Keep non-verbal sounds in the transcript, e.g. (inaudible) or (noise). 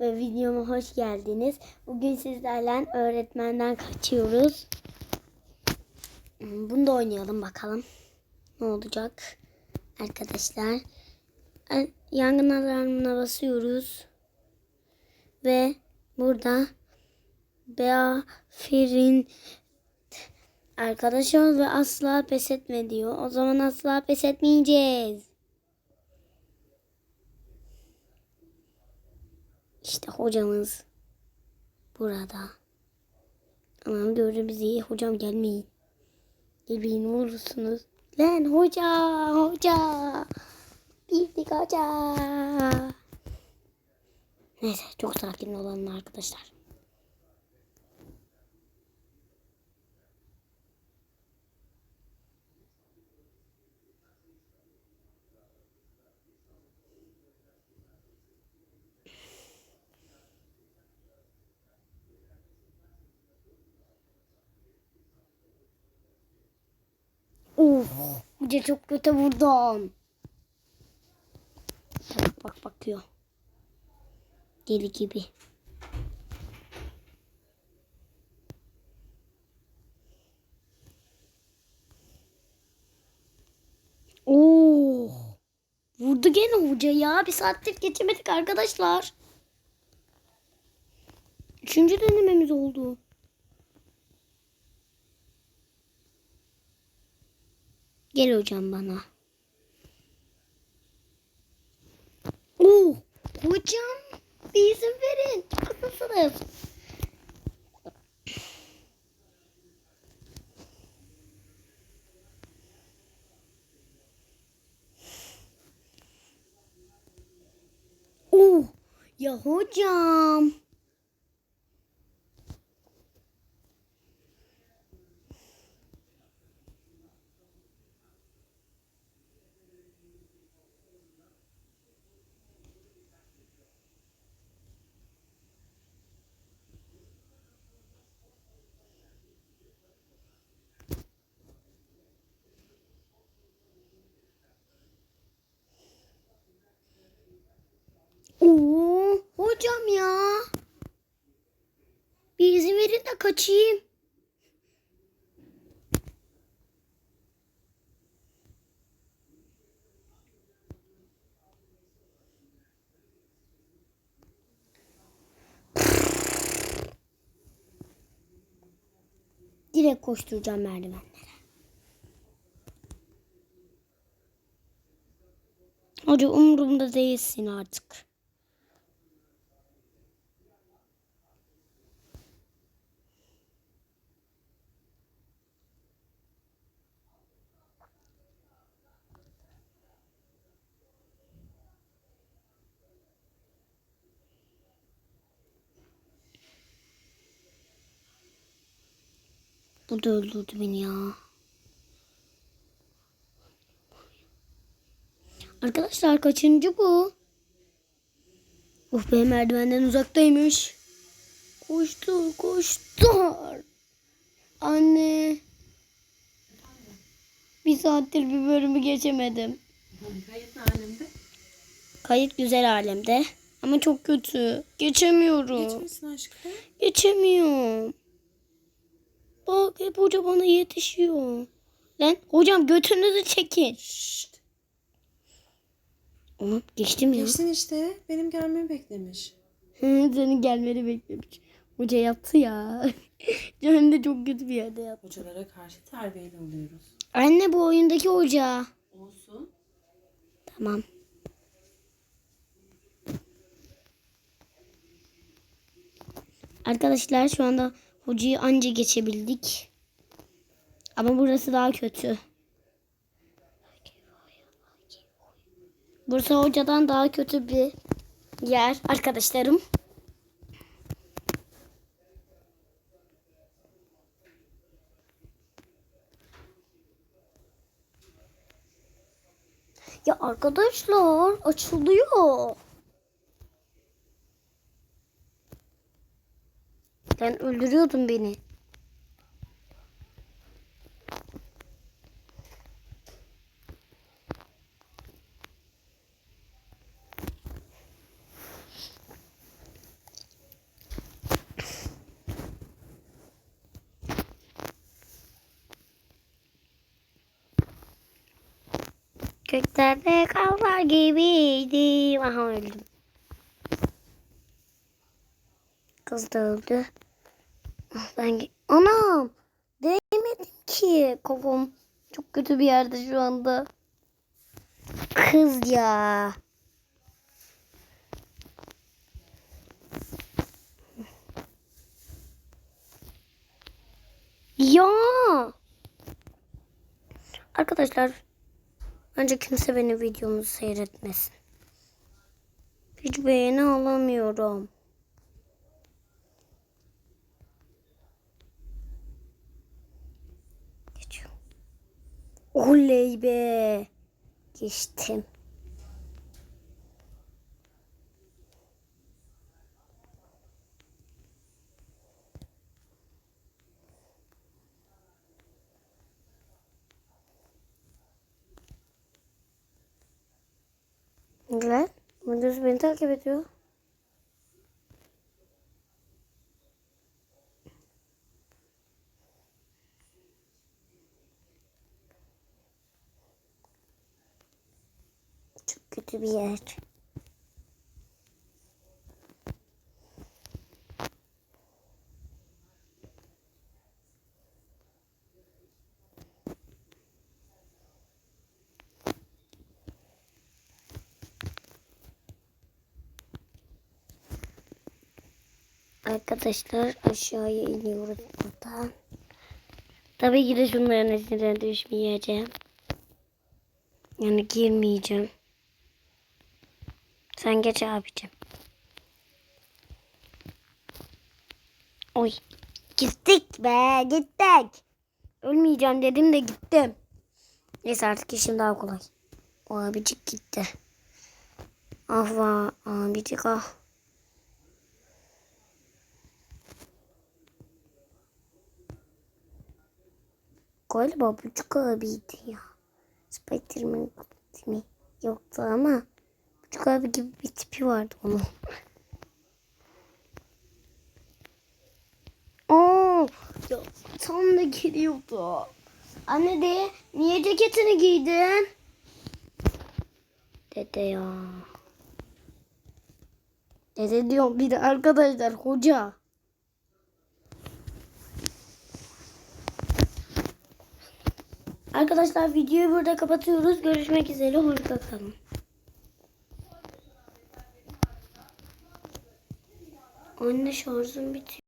ve videoma hoş geldiniz. Bugün sizlerle öğretmenden kaçıyoruz. Hmm, Bunu da oynayalım bakalım. Ne olacak? Arkadaşlar. E, Yangın alarmına basıyoruz. Ve burada Beafirin arkadaş ol ve asla pes etme diyor. O zaman asla pes etmeyeceğiz. İşte hocamız burada. Anam gördü bizi. Hocam gelmeyin. Gelmeyin olursunuz. Lan hoca, hoca. Bildik hoca. Neyse çok sakin olalım arkadaşlar. Uf, hoca çok kötü vurdum. Bak bak bakıyor. Deli gibi. Oo. Vurdu gene hoca ya. Bir saattir geçemedik arkadaşlar. Üçüncü denememiz oldu. Gel hocam bana. Oo, hocam bir izin verin. Çok hızlısınız. Oo, ya hocam. Hocam ya. Bir izin verin de kaçayım. Direkt koşturacağım merdivenlere. Hoca umurumda değilsin artık. Bu da öldürdü beni ya. Arkadaşlar kaçıncı bu? Oh be merdivenden uzaktaymış. Koştu koştular. Anne. Bir saattir bir bölümü geçemedim. Kayıt alemde? Kayıt güzel alemde. Ama çok kötü. Geçemiyorum. Geçmesin aşkım. Geçemiyorum. Bak hep hoca bana yetişiyor. Lan hocam götünüzü çekin. Şşt. Onu geçtim ya. Geçsin işte. Benim gelmemi beklemiş. Senin gelmeni beklemiş. Hoca yaptı ya. (laughs) Hem de çok kötü bir yerde yaptı. Hocalara karşı terbiyeli oluyoruz. Anne bu oyundaki hoca. Olsun. Tamam. Arkadaşlar şu anda hocayı anca geçebildik. Ama burası daha kötü. Burası hocadan daha kötü bir yer arkadaşlarım. Ya arkadaşlar açılıyor. Sen öldürüyordun beni. Göklerde kavlar gibiydim. Aha öldüm. Kız da öldü. Ah, Ben Anam! Değmedim ki. Kafam çok kötü bir yerde şu anda. Kız ya. Ya. Arkadaşlar Bence kimse benim videomu seyretmesin. Hiç beğeni alamıyorum. Oley be. Geçtim. Güzel. Müdür beni takip ediyor. Kötü bir yer. Arkadaşlar aşağıya iniyoruz buradan. Tabii ki de şunların içine düşmeyeceğim. Yani girmeyeceğim. Sen geç abicim. Oy. Gittik be gittik. Ölmeyeceğim dedim de gittim. Neyse artık işim daha kolay. O abicik gitti. Ah va abicik ah. Galiba Buçuk abiydi ya. Spiderman mi? Yoktu ama Buçuk abi gibi bir tipi vardı onun. Oo, ya tam da geliyordu. Anne de niye ceketini giydin? Dede ya. Dede diyorum bir de arkadaşlar hoca. Arkadaşlar videoyu burada kapatıyoruz. Görüşmek üzere. Hoşça Anne şarjım bitiyor.